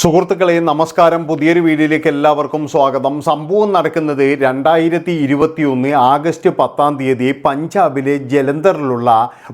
സുഹൃത്തുക്കളെ നമസ്കാരം. പുതിയൊരു വീഡിയോയിലേക്ക് എല്ലാവർക്കും സ്വാഗതം. സംഭവം നടക്കുന്നത് രണ്ടായിരത്തി ഇരുപത്തി ഒന്ന് ആഗസ്റ്റ് പത്താം തീയതി പഞ്ചാബിലെ ജലന്ധറിലുള്ള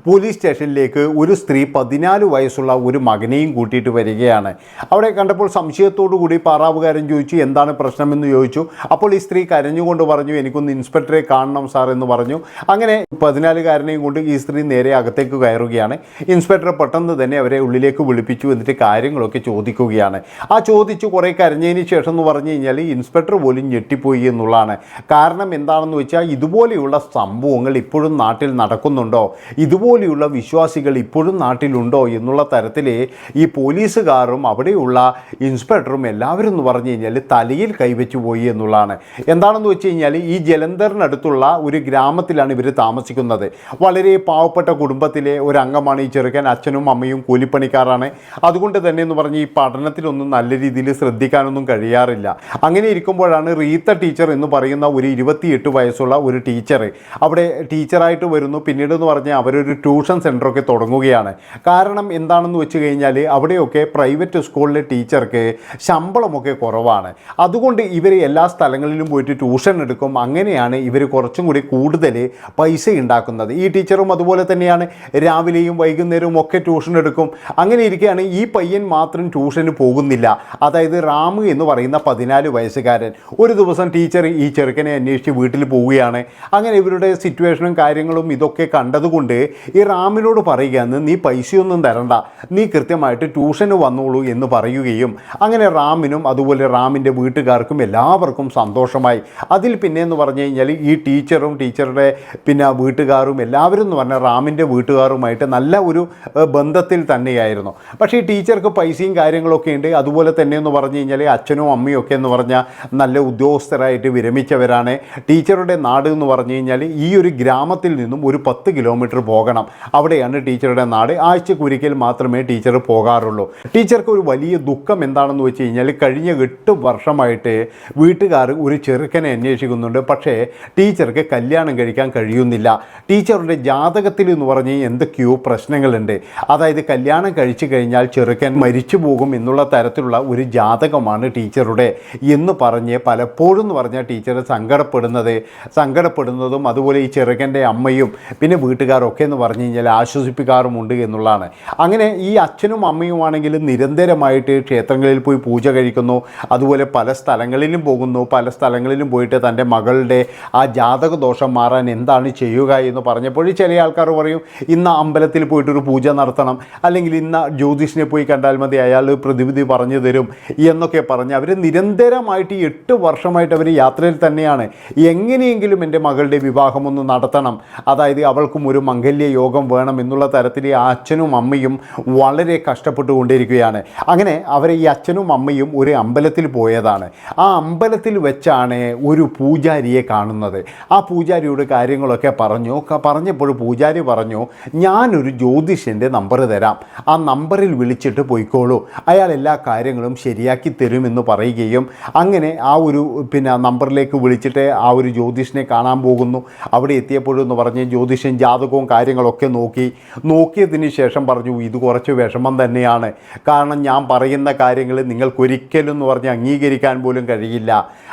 പോലീസ് സ്റ്റേഷനിലേക്ക് ഒരു സ്ത്രീ പതിനാല് വയസ്സുള്ള ഒരു മകനെയും കൂട്ടിയിട്ട് വരികയാണ്. അവിടെ കണ്ടപ്പോൾ സംശയത്തോടു കൂടി പാറാവുകാരൻ ചോദിച്ചു എന്താണ് പ്രശ്നമെന്ന് ചോദിച്ചു? അപ്പോൾ ഈ സ്ത്രീ കരഞ്ഞുകൊണ്ട് പറഞ്ഞു എനിക്കൊന്ന് ഇൻസ്പെക്ടറെ കാണണം സാർ എന്ന് പറഞ്ഞു. അങ്ങനെ പതിനാലുകാരനെയും കൊണ്ട് ഈ സ്ത്രീ നേരെ അകത്തേക്ക് കയറുകയാണ്. ഇൻസ്പെക്ടർ പെട്ടെന്ന് തന്നെ അവരെ ഉള്ളിലേക്ക് വിളിപ്പിച്ചു എന്നിട്ട് കാര്യങ്ങളൊക്കെ ചോദിക്കുകയാണ്. ആ ചോദിച്ച് കുറേ കരഞ്ഞതിന് ശേഷം എന്ന് പറഞ്ഞു കഴിഞ്ഞാൽ ഇൻസ്പെക്ടർ പോലും ഞെട്ടിപ്പോയി എന്നുള്ളതാണ്. കാരണം എന്താണെന്ന് വെച്ചാൽ ഇതുപോലെയുള്ള സംഭവങ്ങൾ ഇപ്പോഴും നാട്ടിൽ നടക്കുന്നുണ്ടോ? ഇതുപോലെയുള്ള വിശ്വാസികൾ ഇപ്പോഴും നാട്ടിലുണ്ടോ? എന്നുള്ള തരത്തിൽ ഈ പോലീസുകാരും അവിടെയുള്ള ഇൻസ്പെക്ടറും എല്ലാവരും എന്ന് പറഞ്ഞു കഴിഞ്ഞാൽ തലയിൽ കൈവച്ചു പോയി എന്നുള്ളതാണ്. എന്താണെന്ന് വെച്ച് കഴിഞ്ഞാൽ ഈ ജലന്ധറിനടുത്തുള്ള ഒരു ഗ്രാമത്തിലാണ് ഇവർ താമസിക്കുന്നത്. വളരെ പാവപ്പെട്ട കുടുംബത്തിലെ ഒരു അംഗമാണ് ഈ ചെറുക്കൻ അച്ഛനും അമ്മയും കൂലിപ്പണിക്കാരാണ്. അതുകൊണ്ട് തന്നെ എന്ന് പറഞ്ഞ് ഈ പഠനത്തിലൊന്നും നല്ല രീതിയിൽ ശ്രദ്ധിക്കാനൊന്നും കഴിയാറില്ല. അങ്ങനെ ഇരിക്കുമ്പോഴാണ് റീത്ത ടീച്ചർ എന്ന് പറയുന്ന ഒരു ഇരുപത്തിയെട്ട് വയസ്സുള്ള ഒരു ടീച്ചർ അവിടെ ടീച്ചറായിട്ട് വരുന്നു. പിന്നീട് എന്ന് പറഞ്ഞാൽ അവരൊരു ട്യൂഷൻ സെന്ററൊക്കെ തുടങ്ങുകയാണ്. കാരണം എന്താണെന്ന് വെച്ച് കഴിഞ്ഞാൽ അവിടെയൊക്കെ പ്രൈവറ്റ് സ്കൂളിലെ ടീച്ചർക്ക് ശമ്പളമൊക്കെ കുറവാണ്. അതുകൊണ്ട് ഇവർ എല്ലാ സ്ഥലങ്ങളിലും പോയിട്ട് ട്യൂഷൻ എടുക്കും. അങ്ങനെയാണ് ഇവർ കുറച്ചും കൂടി കൂടുതൽ പൈസ ഉണ്ടാക്കുന്നത്. ഈ ടീച്ചറും അതുപോലെ തന്നെയാണ്. രാവിലെയും വൈകുന്നേരവും ഒക്കെ ട്യൂഷൻ എടുക്കും. അങ്ങനെ ഇരിക്കുകയാണ് ഈ പയ്യൻ മാത്രം ട്യൂഷന് പോകുന്നില്ല. അതായത് റാമു എന്ന് പറയുന്ന പതിനാല് വയസ്സുകാരൻ ഒരു ദിവസം ടീച്ചർ ഈ ചെറുക്കനെ അന്വേഷിച്ച് വീട്ടിൽ പോവുകയാണ്. അങ്ങനെ ഇവരുടെ സിറ്റുവേഷനും കാര്യങ്ങളും ഇതൊക്കെ കണ്ടതുകൊണ്ട് ഈ റാമിനോട് പറയുകയാണ് നീ പൈസയൊന്നും തരണ്ട. നീ കൃത്യമായിട്ട് ട്യൂഷന് വന്നോളൂ എന്ന് പറയുകയും അങ്ങനെ റാമിനും അതുപോലെ റാമിന്റെ വീട്ടുകാർക്കും എല്ലാവർക്കും സന്തോഷമായി. അതിൽ പിന്നെ എന്ന് പറഞ്ഞു കഴിഞ്ഞാൽ ഈ ടീച്ചറും ടീച്ചറുടെ പിന്നെ വീട്ടുകാരും എല്ലാവരും എന്ന് പറഞ്ഞാൽ റാമിന്റെ വീട്ടുകാരുമായിട്ട് നല്ല ഒരു ബന്ധത്തിൽ തന്നെയായിരുന്നു. പക്ഷേ ഈ ടീച്ചർക്ക് പൈസയും കാര്യങ്ങളൊക്കെ ഉണ്ട്. അതുപോലെ തന്നെ എന്ന് പറഞ്ഞു കഴിഞ്ഞാൽ അച്ഛനും അമ്മയും ഒക്കെ എന്ന് പറഞ്ഞാൽ നല്ല ഉദ്യോഗസ്ഥരായിട്ട് വിരമിച്ചവരാണ്. ടീച്ചറുടെ നാട് എന്ന് പറഞ്ഞു കഴിഞ്ഞാൽ ഈ ഒരു ഗ്രാമത്തിൽ നിന്നും ഒരു പത്ത് കിലോമീറ്റർ പോകണം. അവിടെയാണ് ടീച്ചറുടെ നാട്. ആഴ്ചക്കൊരിക്കൽ മാത്രമേ ടീച്ചർ പോകാറുള്ളൂ. ടീച്ചർക്ക് ഒരു വലിയ ദുഃഖം എന്താണെന്ന് വെച്ച് കഴിഞ്ഞാൽ കഴിഞ്ഞ എട്ട് വർഷമായിട്ട് വീട്ടുകാർ ഒരു ചെറുക്കനെ അന്വേഷിക്കുന്നുണ്ട്. പക്ഷേ ടീച്ചർക്ക് കല്യാണം കഴിക്കാൻ കഴിയുന്നില്ല. ടീച്ചറുടെ ജാതകത്തിൽ എന്ന് പറഞ്ഞ് എന്തൊക്കെയോ പ്രശ്നങ്ങളുണ്ട്. അതായത് കല്യാണം കഴിച്ചു കഴിഞ്ഞാൽ ചെറുക്കൻ മരിച്ചു പോകും എന്നുള്ള തരത്തിലുള്ള ഒരു ജാതകമാണ് ടീച്ചറുടെ എന്ന് പറഞ്ഞ് പലപ്പോഴും എന്ന് പറഞ്ഞാൽ ടീച്ചർ സങ്കടപ്പെടുന്നത് സങ്കടപ്പെടുന്നതും അതുപോലെ ഈ ചെറുക്കന്റെ അമ്മയും പിന്നെ വീട്ടുകാരൊക്കെ എന്ന് പറഞ്ഞു കഴിഞ്ഞാൽ ആശ്വസിപ്പിക്കാറുമുണ്ട് എന്നുള്ളതാണ്. അങ്ങനെ ഈ അച്ഛനും അമ്മയുമാണെങ്കിൽ നിരന്തരമായിട്ട് ക്ഷേത്രങ്ങളിൽ പോയി പൂജ കഴിക്കുന്നു അതുപോലെ പല സ്ഥലങ്ങളിലും പോകുന്നു പല സ്ഥലങ്ങളിലും പോയിട്ട് തന്റെ മകളുടെ ആ ജാതക ദോഷം മാറാൻ എന്താണ് ചെയ്യുക എന്ന് പറഞ്ഞപ്പോൾ ചില ആൾക്കാർ പറയും ഇന്ന് അമ്പലത്തിൽ പോയിട്ടൊരു പൂജ നടത്തണം അല്ലെങ്കിൽ ഇന്ന് ജ്യോതിഷിനെ പോയി കണ്ടാൽ മതി അയാൾ പ്രതിവിധി പറഞ്ഞു തരും എന്നൊക്കെ പറഞ്ഞ് അവർ നിരന്തരമായിട്ട് എട്ട് വർഷമായിട്ട് അവർ യാത്രയിൽ തന്നെയാണ്. എങ്ങനെയെങ്കിലും എന്റെ മകളുടെ വിവാഹം ഒന്ന് നടത്തണം. അതായത് അവൾക്കും ഒരു മംഗല്യ യോഗം വേണം എന്നുള്ള തരത്തിൽ ഈ അച്ഛനും അമ്മയും വളരെ കഷ്ടപ്പെട്ടുകൊണ്ടിരിക്കുകയാണ്. അങ്ങനെ അവർ ഈ അച്ഛനും അമ്മയും ഒരു അമ്പലത്തിൽ പോയതാണ്. ആ അമ്പലത്തിൽ വെച്ചാണ് ഒരു പൂജാരിയെ കാണുന്നത്. ആ പൂജാരിയോട് കാര്യങ്ങളൊക്കെ പറഞ്ഞു. പറഞ്ഞപ്പോൾ പൂജാരി പറഞ്ഞു ഞാനൊരു ജ്യോതിഷന്റെ നമ്പർ തരാം. ആ നമ്പറിൽ വിളിച്ചിട്ട് പോയിക്കോളൂ. അയാൾ എല്ലാ കാര്യങ്ങളും ശരിയാക്കി തരുമെന്ന് പറയുകയും അങ്ങനെ ആ ഒരു പിന്നെ നമ്പറിലേക്ക് വിളിച്ചിട്ട് ആ ഒരു ജ്യോതിഷനെ കാണാൻ പോകുന്നു. അവിടെ എത്തിയപ്പോഴെന്ന് പറഞ്ഞ് ജ്യോതിഷൻ ജാതകവും കാര്യങ്ങളൊക്കെ നോക്കി. നോക്കിയതിന് ശേഷം പറഞ്ഞു ഇത് കുറച്ച് വിഷമം തന്നെയാണ്. കാരണം ഞാൻ പറയുന്ന കാര്യങ്ങൾ നിങ്ങൾക്കൊരിക്കലും എന്ന് പറഞ്ഞ് അംഗീകരിക്കാൻ പോലും കഴിയില്ല.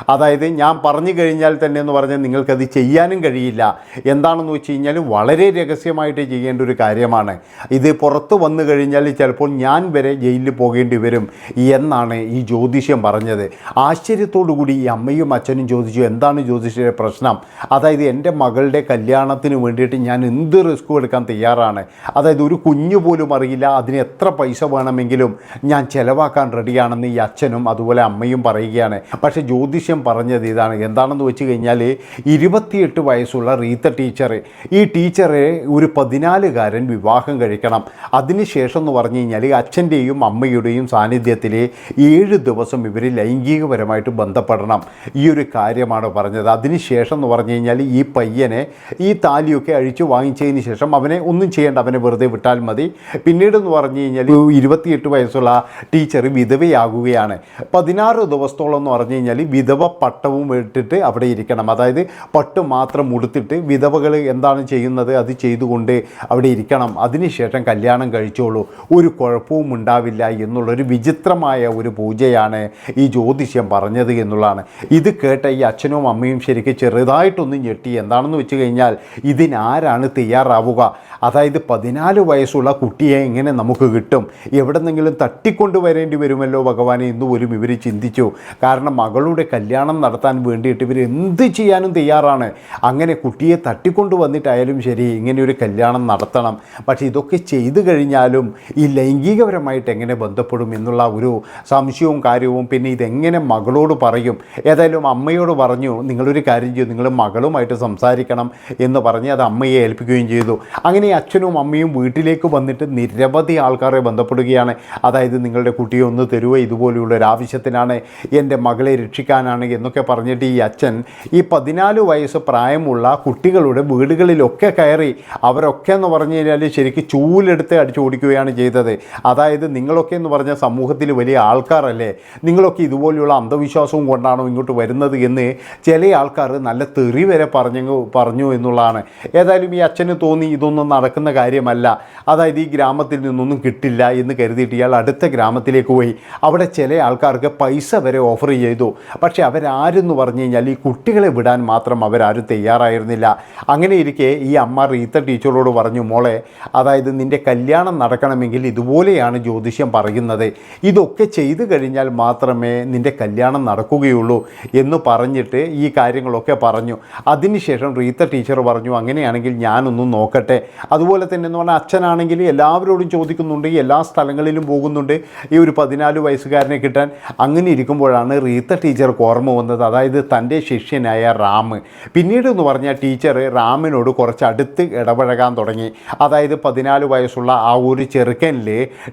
അതായത് ഞാൻ പറഞ്ഞു കഴിഞ്ഞാൽ തന്നെ എന്ന് പറഞ്ഞാൽ നിങ്ങൾക്കത് ചെയ്യാനും കഴിയില്ല. എന്താണെന്ന് വെച്ച് കഴിഞ്ഞാൽ വളരെ രഹസ്യമായിട്ട് ചെയ്യേണ്ട ഒരു കാര്യമാണ്. ഇത് പുറത്ത് വന്നു കഴിഞ്ഞാൽ ചിലപ്പോൾ ഞാൻ വരെ ജയിലിൽ പോകേണ്ടി വരും. എന്നാണ് ഈ ജ്യോതിഷ്യം പറഞ്ഞത്. ആശ്ചര്യത്തോടു കൂടി ഈ അമ്മയും അച്ഛനും ചോദിച്ചു എന്താണ് ജ്യോതിഷിയുടെ പ്രശ്നം? അതായത് എന്റെ മകളുടെ കല്യാണത്തിന് വേണ്ടിയിട്ട് ഞാൻ എന്ത് റിസ്ക് എടുക്കാൻ തയ്യാറാണ്? അതായത് ഒരു കുഞ്ഞു പോലും അറിയില്ല അതിന് എത്ര പൈസ വേണമെങ്കിലും ഞാൻ ചിലവാക്കാൻ റെഡിയാണെന്ന് ഈ അച്ഛനും അതുപോലെ അമ്മയും പറയുകയാണ്. പക്ഷേ ജ്യോതിഷ്യം പറഞ്ഞത് ഇതാണ്. എന്താണെന്ന് വെച്ച് കഴിഞ്ഞാൽ ഇരുപത്തിയെട്ട് വയസ്സുള്ള റീത്ത ടീച്ചർ ഈ ടീച്ചറെ ഒരു പതിനാലുകാരൻ വിവാഹം കഴിക്കണം. അതിനുശേഷം എന്ന് പറഞ്ഞു കഴിഞ്ഞാൽ അച്ഛന്റെയും അമ്മയുടെയും സാന്നിധ്യത്തിൽ ഏഴ് ദിവസം ഇവർ ലൈംഗികപരമായിട്ട് ബന്ധപ്പെടണം. ഈ ഒരു കാര്യമാണ് പറഞ്ഞത്. അതിനുശേഷം എന്ന് പറഞ്ഞു കഴിഞ്ഞാൽ ഈ പയ്യനെ ഈ താലിയൊക്കെ അഴിച്ച് വാങ്ങിച്ചതിന് ശേഷം അവനെ ഒന്നും ചെയ്യേണ്ട അവനെ വെറുതെ വിട്ടാൽ മതി. പിന്നീട് എന്ന് പറഞ്ഞു കഴിഞ്ഞാൽ ഇരുപത്തിയെട്ട് വയസ്സുള്ള ടീച്ചർ വിധവയാകുകയാണ്. പതിനാറ് ദിവസത്തോളം എന്ന് പറഞ്ഞു കഴിഞ്ഞാൽ വിധവ പട്ടവും ഇട്ടിട്ട് അവിടെ ഇരിക്കണം. അതായത് പട്ട് മാത്രം ഉടുത്തിട്ട് വിധവകൾ എന്താണ് ചെയ്യുന്നത്? അത് ചെയ്തുകൊണ്ട് അവിടെ ഇരിക്കണം. അതിനുശേഷം കല്യാണം കഴിച്ചോളൂ. ഒരു കുഴപ്പവും ഉണ്ടാവില്ല എന്നുള്ളൊരു വിചിത്ര വിചിത്രമായ ഒരു പൂജയാണ് ഈ ജ്യോതിഷ്യം പറഞ്ഞത് എന്നുള്ളതാണ്. ഇത് കേട്ട ഈ അച്ഛനും അമ്മയും ശരിക്കും ചെറുതായിട്ടൊന്ന് ഞെട്ടി. എന്താണെന്ന് വെച്ച് കഴിഞ്ഞാൽ ഇതിനാരാണ് തയ്യാറാവുക? അതായത് പതിനാല് വയസ്സുള്ള കുട്ടിയെ എങ്ങനെ നമുക്ക് കിട്ടും? എവിടെന്നെങ്കിലും തട്ടിക്കൊണ്ടു വരേണ്ടി വരുമല്ലോ ഭഗവാനെ എന്ന് പോലും ഇവർ ചിന്തിച്ചു. കാരണം മകളുടെ കല്യാണം നടത്താൻ വേണ്ടിയിട്ട് ഇവർ എന്ത് ചെയ്യാനും തയ്യാറാണ്. അങ്ങനെ കുട്ടിയെ തട്ടിക്കൊണ്ടു വന്നിട്ടായാലും ശരി ഇങ്ങനെ ഒരു കല്യാണം നടത്തണം. പക്ഷേ ഇതൊക്കെ ചെയ്തു കഴിഞ്ഞാലും ഈ ലൈംഗികപരമായിട്ട് എങ്ങനെ ബന്ധപ്പെടും എന്നുള്ള ഒരു സംശയവും കാര്യവും പിന്നെ ഇതെങ്ങനെ മകളോട് പറയും? ഏതായാലും അമ്മയോട് പറഞ്ഞു നിങ്ങളൊരു കാര്യം ചെയ്തു നിങ്ങൾ മകളുമായിട്ട് സംസാരിക്കണം എന്ന് പറഞ്ഞ് അത് അമ്മയെ ഏൽപ്പിക്കുകയും ചെയ്തു. അങ്ങനെ അച്ഛനും അമ്മയും വീട്ടിലേക്ക് വന്നിട്ട് നിരവധി ആൾക്കാരെ ബന്ധപ്പെടുകയാണ്. അതായത് നിങ്ങളുടെ കുട്ടിയെ ഒന്ന് തരുവോ ഇതുപോലെയുള്ള ഒരു ആവശ്യത്തിനാണ് എന്റെ മകളെ രക്ഷിക്കാനാണ് എന്നൊക്കെ പറഞ്ഞിട്ട് ഈ അച്ഛൻ ഈ പതിനാല് വയസ്സ് പ്രായമുള്ള കുട്ടികളുടെ വീടുകളിലൊക്കെ കയറി അവരൊക്കെ എന്ന് പറഞ്ഞു കഴിഞ്ഞാൽ ശരിക്കും ചൂലെടുത്ത് അടിച്ചു ഓടിക്കുകയാണ് ചെയ്തത്. അതായത് നിങ്ങളൊക്കെ എന്ന് പറഞ്ഞ സമൂഹത്തിൽ വലിയ ആൾക്കാരല്ലേ? നിങ്ങളൊക്കെ ഇതുപോലെയുള്ള അന്ധവിശ്വാസവും കൊണ്ടാണോ ഇങ്ങോട്ട് വരുന്നത് എന്ന് ചില ആൾക്കാർ നല്ല തെറി വരെ പറഞ്ഞു പറഞ്ഞു എന്നുള്ളതാണ്. ഏതായാലും ഈ അച്ഛന് തോന്നി ഇതൊന്നും നടക്കുന്ന കാര്യമല്ല. അതായത് ഈ ഗ്രാമത്തിൽ നിന്നൊന്നും കിട്ടില്ല എന്ന് കരുതിയിട്ട് ഇയാൾ അടുത്ത ഗ്രാമത്തിലേക്ക് പോയി. അവിടെ ചില ആൾക്കാർക്ക് പൈസ വരെ ഓഫർ ചെയ്തു. പക്ഷേ അവരാരെന്ന് പറഞ്ഞു കഴിഞ്ഞാൽ ഈ കുട്ടികളെ വിടാൻ മാത്രം അവരാരും തയ്യാറായിരുന്നില്ല. അങ്ങനെ ഇരിക്കെ ഈ അമ്മ റീത്ത ടീച്ചറോട് പറഞ്ഞു മോളെ അതായത് നിന്റെ കല്യാണം നടക്കണമെങ്കിൽ ഇതുപോലെയാണ് ജ്യോതിഷ്യം പറയുന്നത്. ഇതൊക്കെ ചെയ്തു കഴിഞ്ഞാൽ മാത്രമേ നിന്റെ കല്യാണം നടക്കുകയുള്ളൂ എന്ന് പറഞ്ഞിട്ട് ഈ കാര്യങ്ങളൊക്കെ പറഞ്ഞു. അതിനുശേഷം റീത്ത ടീച്ചർ പറഞ്ഞു അങ്ങനെയാണെങ്കിൽ ഞാനൊന്നും നോക്കട്ടെ. അതുപോലെ തന്നെ എന്ന് പറഞ്ഞാൽ അച്ഛനാണെങ്കിൽ എല്ലാവരോടും ചോദിക്കുന്നുണ്ട് എല്ലാ സ്ഥലങ്ങളിലും പോകുന്നുണ്ട് ഈ ഒരു പതിനാല് വയസ്സുകാരനെ കിട്ടാൻ. അങ്ങനെ ഇരിക്കുമ്പോഴാണ് റീത്ത ടീച്ചർക്ക് ഓർമ്മ വന്നത് അതായത് തന്റെ ശിഷ്യനായ റാം. പിന്നീട് എന്ന് പറഞ്ഞാൽ ടീച്ചർ റാമിനോട് കുറച്ച് അടുത്ത് ഇടപഴകാൻ തുടങ്ങി. അതായത് പതിനാല് വയസ്സുള്ള ആ ഒരു ചെറുക്കനിൽ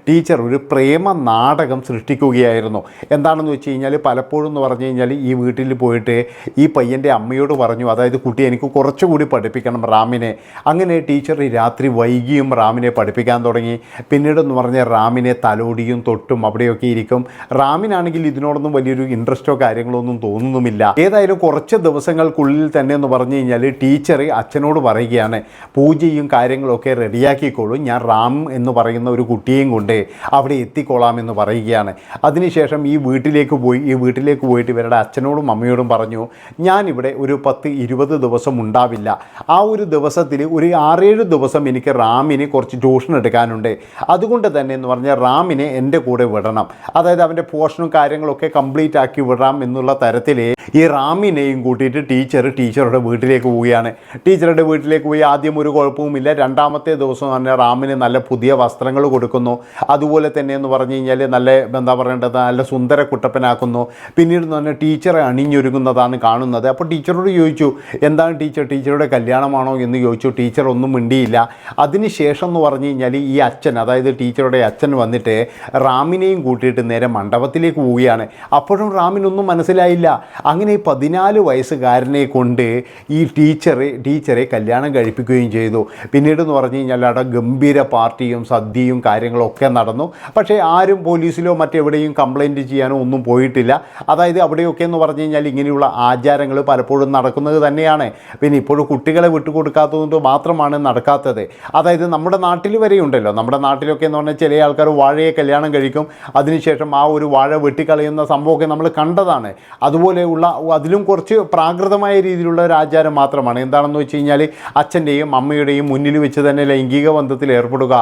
ടീച്ചർ ഒരു പ്രേമ സൃഷ്ടിക്കുകയായിരുന്നു. എന്താണെന്ന് വെച്ച് കഴിഞ്ഞാൽ പലപ്പോഴും എന്ന് പറഞ്ഞു കഴിഞ്ഞാൽ ഈ വീട്ടിൽ പോയിട്ട് ഈ പയ്യന്റെ അമ്മയോട് പറഞ്ഞു അതായത് കുട്ടി എനിക്ക് കുറച്ചുകൂടി പഠിപ്പിക്കണം റാമിനെ. അങ്ങനെ ടീച്ചർ രാത്രി വൈകിയും റാമിനെ പഠിപ്പിക്കാൻ തുടങ്ങി. പിന്നീടെന്ന് പറഞ്ഞാൽ റാമിനെ തലോടിയും തൊട്ടും അവിടെയൊക്കെ ഇരിക്കും. റാമിനാണെങ്കിൽ ഇതിനോടൊന്നും വലിയൊരു ഇൻട്രസ്റ്റോ കാര്യങ്ങളോ ഒന്നും തോന്നുന്നുമില്ല. ഏതായാലും കുറച്ച് ദിവസങ്ങൾക്കുള്ളിൽ തന്നെ എന്ന് പറഞ്ഞു കഴിഞ്ഞാൽ ടീച്ചർ അച്ഛനോട് പറയുകയാണ് പൂജയും കാര്യങ്ങളൊക്കെ റെഡിയാക്കിക്കോളൂ. ഞാൻ റാം എന്ന് പറയുന്ന ഒരു കുട്ടിയെയും കൊണ്ട് അവിടെ എത്തിക്കോളാം എന്ന് പറയുകയാണ്. അതിനുശേഷം ഈ വീട്ടിലേക്ക് പോയി ഈ വീട്ടിലേക്ക് പോയിട്ട് ഇവരുടെ അച്ഛനോടും അമ്മയോടും പറഞ്ഞു ഞാനിവിടെ ഒരു പത്ത് ഇരുപത് ദിവസം ഉണ്ടാവില്ല. ആ ഒരു ദിവസത്തിൽ ഒരു ആറേഴ് ദിവസം എനിക്ക് റാമിന് കുറച്ച് ട്യൂഷൻ എടുക്കാനുണ്ട്. അതുകൊണ്ട് തന്നെ എന്ന് പറഞ്ഞാൽ റാമിനെ എന്റെ കൂടെ വിടണം. അതായത് അവന്റെ പോഷനും കാര്യങ്ങളൊക്കെ കംപ്ലീറ്റ് ആക്കി വിടാം എന്നുള്ള തരത്തിൽ ഈ റാമിനെയും കൂട്ടിയിട്ട് ടീച്ചർ ടീച്ചറുടെ വീട്ടിലേക്ക് പോവുകയാണ്. ടീച്ചറുടെ വീട്ടിലേക്ക് പോയി ആദ്യം ഒരു കുഴപ്പവുമില്ല. രണ്ടാമത്തെ ദിവസം തന്നെ റാമിന് നല്ല പുതിയ വസ്ത്രങ്ങൾ കൊടുക്കുന്നു. അതുപോലെ തന്നെ എന്ന് പറഞ്ഞു കഴിഞ്ഞാൽ നല്ല എന്താ പറയേണ്ടത് നല്ല സുന്ദര കുട്ടപ്പനാക്കുന്നു. പിന്നീട് പറഞ്ഞാൽ ടീച്ചറെ അണിഞ്ഞൊരുങ്ങുന്നതാണ് കാണുന്നത്. അപ്പോൾ ടീച്ചറോട് ചോദിച്ചു എന്താണ് ടീച്ചർ? ടീച്ചറുടെ കല്യാണമാണോ? എന്ന് ചോദിച്ചു. ടീച്ചർ ഒന്നും മിണ്ടിയില്ല. അതിനുശേഷം എന്ന് പറഞ്ഞു കഴിഞ്ഞാൽ ഈ അച്ഛൻ അതായത് ടീച്ചറുടെ അച്ഛൻ വന്നിട്ട് റാമിനെയും കൂട്ടിയിട്ട് നേരെ മണ്ഡപത്തിലേക്ക് പോവുകയാണ്. അപ്പോഴും റാമിനൊന്നും മനസ്സിലായില്ല. അങ്ങനെ ഈ പതിനാല് വയസ്സുകാരനെ കൊണ്ട് ഈ ടീച്ചർ ടീച്ചറെ കല്യാണം കഴിപ്പിക്കുകയും ചെയ്തു. പിന്നീട് എന്ന് പറഞ്ഞു കഴിഞ്ഞാൽ അവിടെ ഗംഭീര പാർട്ടിയും സദ്യയും കാര്യങ്ങളൊക്കെ നടന്നു. പക്ഷേ ആരും പോലീസിലോ മറ്റെവിടെയും കംപ്ലൈന്റ് ചെയ്യാനോ ഒന്നും പോയിട്ടില്ല. അതായത് അവിടെയൊക്കെ എന്ന് പറഞ്ഞു കഴിഞ്ഞാൽ ഇങ്ങനെയുള്ള ആചാരങ്ങൾ പലപ്പോഴും നടക്കുന്നത് തന്നെയാണ്. പിന്നെ ഇപ്പോഴും കുട്ടികളെ വിട്ടുകൊടുക്കാത്തതുകൊണ്ട് മാത്രമാണ് നടക്കാത്തത്. അതായത് നമ്മുടെ നാട്ടിൽ വരെയുണ്ടല്ലോ നമ്മുടെ നാട്ടിലൊക്കെ എന്ന് പറഞ്ഞാൽ ചില ആൾക്കാർ വാഴയെ കല്യാണം കഴിക്കും. അതിനുശേഷം ആ ഒരു വാഴ വെട്ടിക്കളയുന്ന സംഭവമൊക്കെ നമ്മൾ കണ്ടതാണ്. അതുപോലെയുള്ള അതിലും കുറച്ച് പ്രാകൃതമായ രീതിയിലുള്ള ഒരു ആചാരം മാത്രമാണ്. എന്താണെന്ന് വെച്ച് കഴിഞ്ഞാൽ അച്ഛന്റെയും അമ്മയുടെയും മുന്നിൽ വെച്ച് തന്നെ ലൈംഗിക ബന്ധത്തിൽ ഏർപ്പെടുക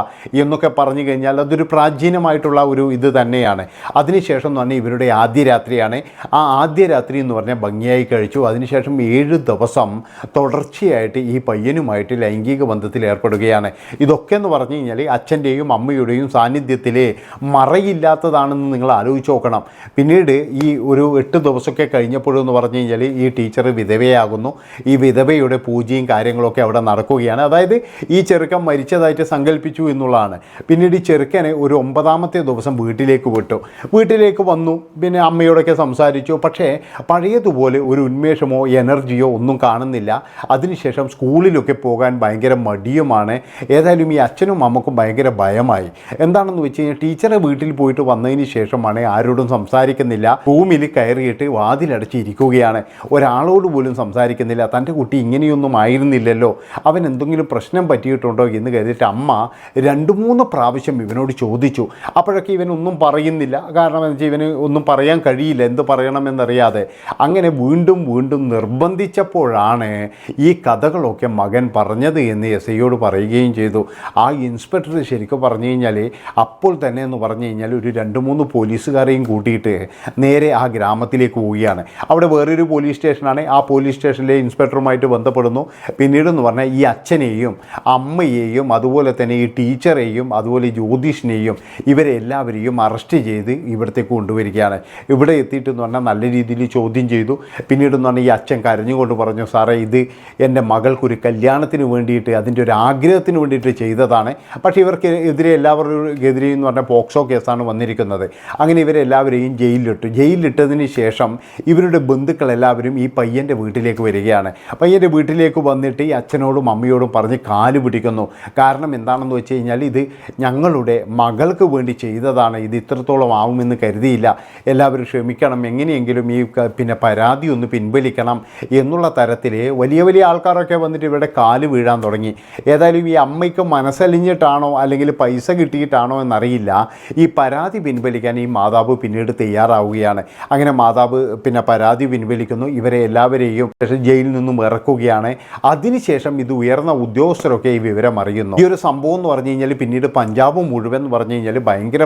എന്നൊക്കെ പറഞ്ഞു കഴിഞ്ഞാൽ അതൊരു പ്രാചീനമായിട്ടുള്ള ഒരു ഇത് തന്നെയാണ്. അതിനുശേഷം എന്ന് പറഞ്ഞാൽ ഇവരുടെ ആദ്യ രാത്രിയാണ് ആ ആദ്യ രാത്രി എന്ന് പറഞ്ഞാൽ ഭംഗിയായി കഴിച്ചു. അതിനുശേഷം ഏഴ് ദിവസം തുടർച്ചയായിട്ട് ഈ പയ്യനുമായിട്ട് ലൈംഗിക ബന്ധത്തിൽ ഏർപ്പെടുകയാണ്. ഇതൊക്കെ എന്ന് പറഞ്ഞു കഴിഞ്ഞാൽ അച്ഛന്റെയും അമ്മയുടെയും സാന്നിധ്യത്തിൽ മറയില്ലാത്തതാണെന്ന് നിങ്ങൾ ആലോചിച്ച് നോക്കണം. പിന്നീട് ഈ ഒരു എട്ട് ദിവസമൊക്കെ കഴിഞ്ഞപ്പോഴെന്ന് പറഞ്ഞു കഴിഞ്ഞാൽ ഈ ടീച്ചർ വിധവയാകുന്നു. ഈ വിധവയുടെ പൂജയും കാര്യങ്ങളൊക്കെ അവിടെ നടക്കുകയാണ്. അതായത് ഈ ചെറുക്കൻ മരിച്ചതായിട്ട് സങ്കല്പിച്ചു എന്നുള്ളതാണ്. പിന്നീട് ഈ ചെറുക്കനെ ഒരു ഒമ്പതാമത്തെ ദിവസം വീട്ടിലേക്ക് വിട്ടു. വീട്ടിലേക്ക് വന്നു. പിന്നെ അമ്മയോടൊക്കെ സംസാരിച്ചു. പക്ഷേ പഴയതുപോലെ ഒരു ഉന്മേഷമോ എനർജിയോ ഒന്നും കാണുന്നില്ല. അതിനുശേഷം സ്കൂളിലൊക്കെ പോകാൻ ഭയങ്കര മടിയുമാണ്. ഏതായാലും ഈ അച്ഛനും അമ്മക്കും ഭയങ്കര ഭയമായി. എന്താണെന്ന് വെച്ച് കഴിഞ്ഞാൽ ടീച്ചറെ വീട്ടിൽ പോയിട്ട് വന്നതിന് ശേഷമാണ് ആരോടും സംസാരിക്കുന്നില്ല. റൂമിൽ കയറിയിട്ട് വാതിലടച്ചിരിക്കുകയാണ്. ഒരാളോട് പോലും സംസാരിക്കുന്നില്ല. തന്റെ കുട്ടി ഇങ്ങനെയൊന്നും ആയിരുന്നില്ലല്ലോ. അവൻ എന്തെങ്കിലും പ്രശ്നം പറ്റിയിട്ടുണ്ടോ എന്ന് കരുതിയിട്ട് അമ്മ രണ്ട് മൂന്ന് പ്രാവശ്യം ഇവനോട് ചോദിച്ചു. അപ്പോഴൊക്കെ ഇവനൊന്നും പറയുന്നില്ല. കാരണം എന്ന് വെച്ചാൽ ഇവന് ഒന്നും പറയാൻ കഴിയില്ല. എന്ത് പറയണമെന്നറിയാതെ അങ്ങനെ വീണ്ടും വീണ്ടും നിർബന്ധിച്ചപ്പോഴാണ് ഈ കഥകളൊക്കെ മകൻ പറഞ്ഞത് എന്ന് എസ് ഐയോട് പറയുകയും ചെയ്തു. ആ ഇൻസ്പെക്ടർ ശരിക്കും പറഞ്ഞു കഴിഞ്ഞാൽ അപ്പോൾ തന്നെ എന്ന് പറഞ്ഞു കഴിഞ്ഞാൽ ഒരു രണ്ട് മൂന്ന് പോലീസുകാരെയും കൂട്ടിയിട്ട് നേരെ ആ ഗ്രാമത്തിലേക്ക് പോവുകയാണ്. അവിടെ വേറൊരു പോലീസ് സ്റ്റേഷനാണ്. ആ പോലീസ് സ്റ്റേഷനിലെ ഇൻസ്പെക്ടറുമായിട്ട് ബന്ധപ്പെടുന്നു. പിന്നീട് എന്ന് പറഞ്ഞാൽ ഈ അച്ഛനെയും അമ്മയെയും അതുപോലെ തന്നെ ഈ ടീച്ചറെയും അതുപോലെ ജ്യോതിഷിനെയും ഇവരെ എല്ലാവരെയും അറസ്റ്റ് ചെയ്ത് ഇവിടത്തേക്ക് കൊണ്ടുവരികയാണ്. ഇവിടെ എത്തിയിട്ട് എന്ന് പറഞ്ഞാൽ നല്ല രീതിയിൽ ചോദ്യം ചെയ്തു. പിന്നീട് എന്ന് പറഞ്ഞാൽ ഈ അച്ഛൻ കരഞ്ഞുകൊണ്ട് പറഞ്ഞു സാറേ ഇത് എന്റെ മകൾക്കൊരു കല്യാണത്തിന് വേണ്ടിയിട്ട് അതിന്റെ ഒരു ആഗ്രഹത്തിന് വേണ്ടിയിട്ട് ചെയ്തതാണ്. പക്ഷേ ഇവർക്ക് എതിരെ എല്ലാവർക്കെതിരെയും എന്ന് പറഞ്ഞാൽ പോക്സോ കേസാണ് വന്നിരിക്കുന്നത്. അങ്ങനെ ഇവരെല്ലാവരെയും ജയിലിലിട്ടു. ജയിലിലിട്ടതിന് ശേഷം ഇവരുടെ ബന്ധുക്കളെല്ലാവരും ഈ പയ്യന്റെ വീട്ടിലേക്ക് വരികയാണ്. പയ്യന്റെ വീട്ടിലേക്ക് വന്നിട്ട് ഈ അച്ഛനോടും അമ്മയോടും പറഞ്ഞ് കാൽ പിടിക്കുന്നു. കാരണം എന്താണെന്ന് വെച്ച് കഴിഞ്ഞാൽ ഇത് ഞങ്ങളുടെ മകൾക്ക് വേണ്ടി ചെയ്തതാണ്. ഇത് ഇത്രത്തോളം ആവുമെന്ന് കരുതിയില്ല. എല്ലാവരും ക്ഷമിക്കണം. എങ്ങനെയെങ്കിലും ഈ പിന്നെ പരാതി ഒന്ന് പിൻവലിക്കണം എന്നുള്ള തരത്തിൽ വലിയ വലിയ ആൾക്കാരൊക്കെ വന്നിട്ട് ഇവിടെ കാൽ വീഴാൻ തുടങ്ങി. ഏതായാലും ഈ അമ്മയ്ക്ക് മനസ്സലിഞ്ഞിട്ടാണോ അല്ലെങ്കിൽ പൈസ കിട്ടിയിട്ടാണോ എന്നറിയില്ല. ഈ പരാതി പിൻവലിക്കാൻ ഈ മാതാവ് പിന്നീട് തയ്യാറാവുകയാണ്. അങ്ങനെ മാതാവ് പിന്നെ പരാതി പിൻവലിക്കുന്നു. ഇവരെ എല്ലാവരെയും ജയിലിൽ നിന്നും ഇറക്കുകയാണ്. അതിനുശേഷം ഇത് ഉയർന്ന ഉദ്യോഗസ്ഥരൊക്കെ ഈ വിവരം അറിയുന്നു. ഈ ഒരു സംഭവം എന്ന് പറഞ്ഞു കഴിഞ്ഞാൽ പിന്നീട് പഞ്ചാബ് മുഴുവൻ എന്ന് പറഞ്ഞു കഴിഞ്ഞാൽ ഭയങ്കര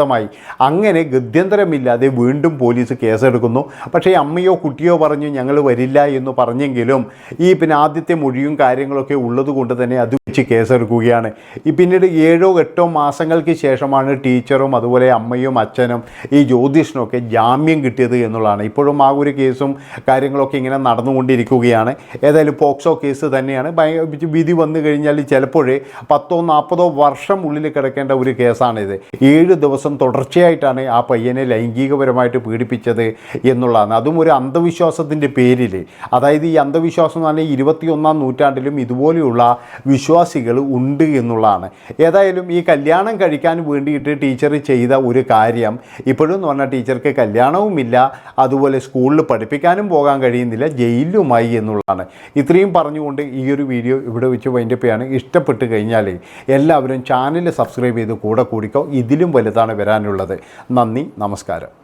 പ്രതിഷേധമായി അങ്ങനെ ഗത്യന്തരമില്ലാതെ വീണ്ടും പോലീസ് കേസെടുക്കുന്നു. പക്ഷേ അമ്മയോ കുട്ടിയോ പറഞ്ഞു ഞങ്ങൾ വരില്ല എന്ന് പറഞ്ഞെങ്കിലും ഈ പിന്നെ ആദ്യത്തെ മൊഴിയും കാര്യങ്ങളൊക്കെ ഉള്ളതുകൊണ്ട് തന്നെ അത് വെച്ച് കേസെടുക്കുകയാണ്. ഈ പിന്നീട് ഏഴോ എട്ടോ മാസങ്ങൾക്ക് ശേഷമാണ് ടീച്ചറും അതുപോലെ അമ്മയും അച്ഛനും ഈ ജ്യോതിഷനൊക്കെ ജാമ്യം കിട്ടിയത് എന്നുള്ളതാണ്. ഇപ്പോഴും ആ ഒരു കേസും കാര്യങ്ങളൊക്കെ ഇങ്ങനെ നടന്നുകൊണ്ടിരിക്കുകയാണ്. ഏതായാലും പോക്സോ കേസ് തന്നെയാണ്. വിധി വന്നു കഴിഞ്ഞാൽ ചിലപ്പോഴേ പത്തോ നാൽപ്പതോ വർഷം ഉള്ളിൽ കിടക്കേണ്ട ഒരു കേസാണിത്. ഏഴ് ദിവസം തുടർച്ചയായിട്ടാണ് ആ പയ്യനെ ലൈംഗികപരമായിട്ട് പീഡിപ്പിച്ചത് എന്നുള്ളതാണ്. അതും ഒരു അന്ധവിശ്വാസത്തിന്റെ പേരിൽ. അതായത് ഈ അന്ധവിശ്വാസം എന്ന് പറഞ്ഞാൽ ഇരുപത്തിയൊന്നാം നൂറ്റാണ്ടിലും ഇതുപോലെയുള്ള വിശ്വാസികൾ ഉണ്ട് എന്നുള്ളതാണ്. ഏതായാലും ഈ കല്യാണം കഴിക്കാൻ വേണ്ടിയിട്ട് ടീച്ചർ ചെയ്ത ഒരു കാര്യം ഇപ്പോഴും എന്ന് പറഞ്ഞാൽ ടീച്ചർക്ക് കല്യാണവുമില്ല അതുപോലെ സ്കൂളിൽ പഠിപ്പിക്കാനും പോകാൻ കഴിയുന്നില്ല ജയിലുമായി എന്നുള്ളതാണ്. ഇത്രയും പറഞ്ഞുകൊണ്ട് ഈ ഒരു വീഡിയോ ഇവിടെ വെച്ച് വൈൻഡപ്പ് ഇഷ്ടപ്പെട്ട് കഴിഞ്ഞാൽ എല്ലാവരും ചാനൽ സബ്സ്ക്രൈബ് ചെയ്ത് കൂടെ കൂടിക്കോ. ഇതിലും വലുതാണ് വരാനുള്ളത്. നന്ദി നമസ്കാരം.